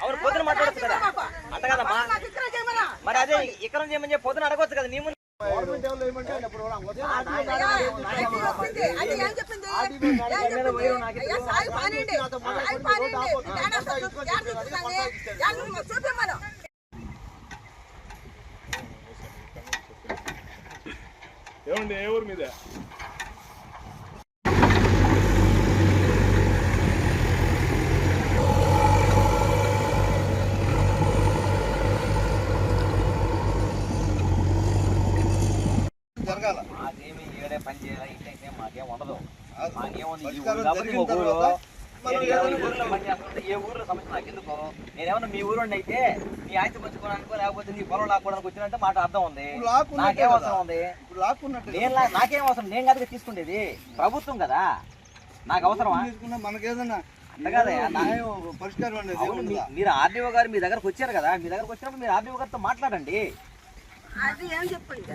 అవును పొద్దున మాట్లాడచ్చు కదా అంత కదమ్మా? మరి అదే ఇక్కడ చేయమని చెప్పి పొద్దున అడగొచ్చు కదా నీ ముందు అది చెప్పింది. అది ఏం చెప్పింది? ఏం చెప్పింది? అయ్యా, సాయి పానండి. సాయి పానండి. ఏడ వస్తుంది? ఏడ చూపిస్తాంది? ఏడ చూపి- చూపిమ్మను. ఏమండి ఏ ఊరు మీద మాకేమి ఏడే పని చేయాలి? ఇట్లయితే మాకేం ఉండదు. మాకేముంది ఈ ఊరు కాబట్టి ఒక ఊరు. ఊర్లో ఏ సమస్య నాకు ఎందుకు నేనేమన్నా మీ ఊరు అయితే నీ ఆస్తి పంచుకోవడానికో లేకపోతే నీ పొలం లాక్కోవడానికి వచ్చినట్టే మాట అర్థం ఉంది. నాకేం కదా. అవసరం ఉంది? నేను నాకేం అవసరం? నేను కదా తీసుకునేది ప్రభుత్వం కదా. నాకు అవసరమా? తీసుకున్నా మనకేదన్నా మీ-? మీరు ఆర్డీఓ గారు మీ దగ్గరకు వచ్చారు కదా. మీ దగ్గరకు వచ్చినప్పుడు మీరు ఆర్డీఓ గారితో మాట్లాడండి. అది ఏం చెప్పింది?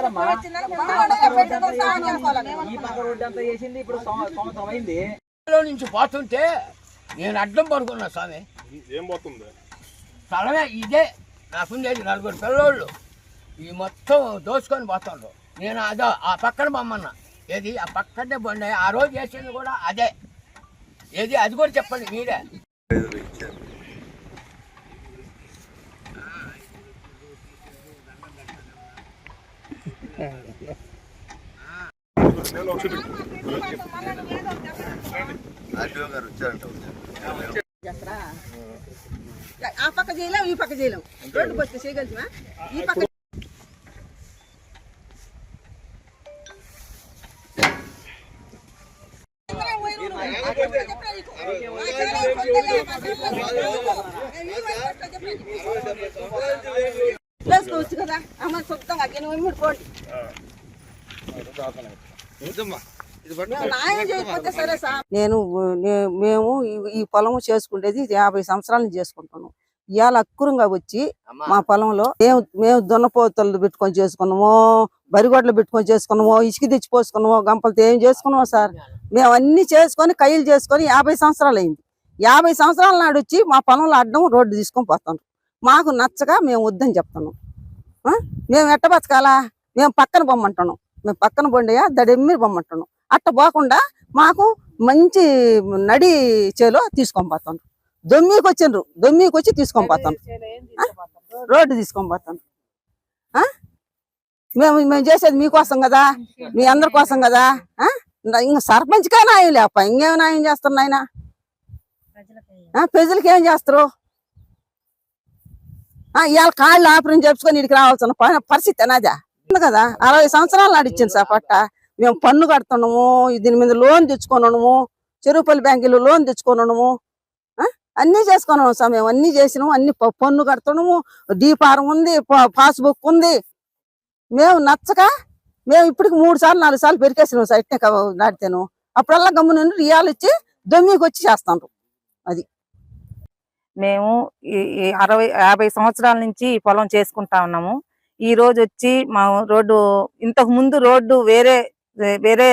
పెట్టడం సాయం చేసుకోవాలి మేము. ఈ పక్క రోడ్డు అంతా చేసింది ఇప్పుడు సంవ- సంవత్సరం అయింది. లో నుంచి పోతుంటే నేను అడ్డం పడుకున్నా స్వామి. ఏం పోతుంది? స్థలమే ఇదే నాకుండేది నలుగురు పిల్లోళ్ళు. ఈ మొత్తం దోసుకొని పోతుండ్రు. నేను అదో ఆ పక్కన బొమ్మన్నా. ఏది? ఆ పక్కనే బండి ఆ రోజు చేసింది కూడా అదే. ఏది? అది కూడా చెప్పండి మీరే నేను ఒకటి ఆర్టీఓ గారు వచ్చారంట చేస్తారా? ఆ పక్క చేయలేం ఈ పక్క చేయలేం రోడ్డుకి వస్తే చేయగలుగుతామా ఈ పక్క వేసుకోవచ్చు కదా అమ్మ సొంతంగా అగ్గిన ఎనిమిది పోండి వద్దమ్మా. ఇది పట్టు. మేము న్యాయం చేయకపోతే సరే సార్ నేను మేము ఈ- ఈ పొలం చేసుకునేది యాభై సంవత్సరాల నుంచి చేసుకుంటున్నాం ఇవాళ అక్కురంగా వచ్చి మా పొలంలో మేము మేము దున్నపోతలు పెట్టుకొని చేసుకున్నాము బరిగొడ్లు పెట్టుకొని చేసుకున్నాము ఇసుక తెచ్చి పోసుకున్నాము గంపలతో ఏం చేసుకున్నాము సార్. మేము అన్ని చేసుకొని కయ్యలు చేసుకొని యాభై సంవత్సరాలు అయింది. యాభై సంవత్సరాల నాడు వచ్చి మా పొలంలో అడ్డం రోడ్డు తీసుకొని పోతాం మాకు నచ్చక మేము వద్దని చెప్తున్నాం. ఆ? మేము ఎట్ట బతకాలా? మేము పక్కన బొమ్మంటున్నాం. మేము పక్కన బొండయ్య దడెమ్మి బొమ్మంటున్నాం. అట్ట పోకుండా మాకు మంచి నడి చేలో తీసుకొని పోతాం దొమ్మికి వచ్చిండ్రు. దొమ్మికి వచ్చి తీసుకొని పోతాను రోడ్డు తీసుకొని పోతాను ఆ? మేము మేము చేసేది మీకోసం కదా? మీ అందరి కోసం కదా? ఆ? ఇంకా సర్పంచ్కే న్యాయం లేప. ఇంకేం న్యాయం చేస్తారు నాయన? ప్రజలకి ఏం చేస్తారు? ఆ, ఇవాళ కాళ్ళు ఆపరేషన్ చేసుకొని ఇక్కడికి రావాల్సిన పరిస్థితి అనాదా? కదా? అరవై సంవత్సరాలు నడిచింది సార్ పట్ట. మేము పన్ను కడుతున్నాము దీని మీద లోన్ తెచ్చుకున్నాము చెరువుపల్లి బ్యాంకులో లోన్ తెచ్చుకున్నాము ఆ? అన్నీ చేసుకున్నాము సార్ మేము. అన్నీ చేసినాము అన్ని పన్ను కడుతున్నాము డీపారం ఉంది పాస్బుక్ ఉంది. మేము నచ్చక మేము ఇప్పటికి మూడు సార్లు నాలుగు సార్లు పెరికేసినాం సార్ ఇట్నే నాటితేను. అప్పుడల్లా గమ్మున రియాలు ఇచ్చి దొమ్మికి వచ్చి చేస్తాండ్రు. మేము ఈ ఈ అరవై యాభై సంవత్సరాల నుంచి ఈ పొలం చేసుకుంటా ఉన్నాము. ఈ రోజు వచ్చి మా రోడ్డు ఇంతకు ముందు రోడ్డు వేరే వేరే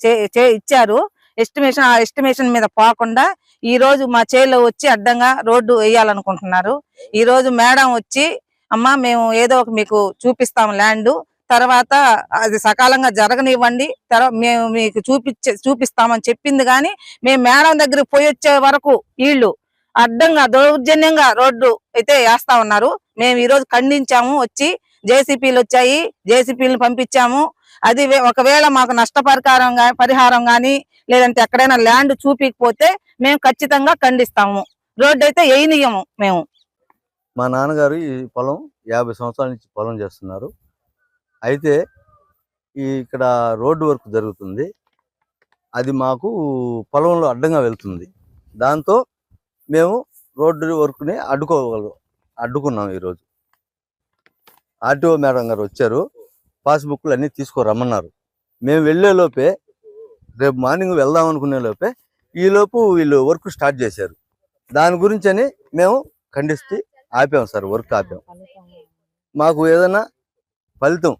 చే- ఇచ్చారు. ఎస్టిమేషన్ ఆ ఎస్టిమేషన్ మీద పోకుండా ఈ రోజు మా చేలో వచ్చి అడ్డంగా రోడ్డు వేయాలనుకుంటున్నారు. ఈ రోజు మేడం వచ్చి అమ్మా మేము ఏదో ఒక మీకు చూపిస్తాం ల్యాండ్. తర్వాత అది సకాలంగా జరగనివ్వండి. తర్వాత మేము మీకు చూపించే చూపిస్తామని చెప్పింది కానీ మేము మేడం దగ్గరికి పోయి వచ్చే వరకు వీళ్ళు అడ్డంగా దౌర్జన్యంగా రోడ్డు అయితే వేస్తా ఉన్నారు. మేము ఈరోజు ఖండించాము వచ్చి జేసీపీలు వచ్చాయి జేసీపీలను పంపించాము. అది వే- ఒకవేళ మాకు నష్టపరిహారం పరిహారం కానీ లేదంటే ఎక్కడైనా ల్యాండ్ చూపించకపోతే మేము ఖచ్చితంగా ఖండిస్తాము. రోడ్డు అయితే వేయనీయము మేము. మా నాన్నగారు ఈ పొలం యాభై సంవత్సరాల నుంచి పొలం చేస్తున్నారు. అయితే ఈ ఇక్కడ రోడ్డు వర్క్ జరుగుతుంది. అది మాకు పొలంలో అడ్డంగా వెళ్తుంది. దాంతో మేము రోడ్డు వర్క్ని అడ్డుకోగలం అడ్డుకున్నాం ఈరోజు. ఆర్టీఓ మేడం గారు వచ్చారు. పాస్బుక్లు అన్నీ తీసుకురమ్మన్నారు. మేము వెళ్ళే లోపే రేపు మార్నింగ్ వెళ్దాం అనుకునే లోపే ఈ లోపు వీళ్ళు వర్క్ స్టార్ట్ చేశారు. దాని గురించి అని మేము ఖండిస్తే ఆపాం సార్ వర్క్ ఆపాం. మాకు ఏదైనా ఫలితం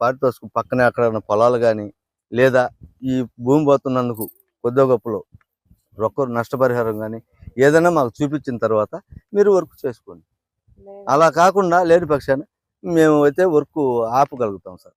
పారితోషికం పక్కనే అక్కడ పొలాలు కానీ లేదా ఈ భూమి పోతున్నందుకు కొద్ది గొప్పలో రొక్క నష్టపరిహారం కానీ ఏదైనా మాకు చూపించిన తర్వాత మీరు వర్క్ చేసుకోండి. అలా కాకుండా లేని పక్షాన మేము అయితే వర్క్ ఆపగలుగుతాం sir.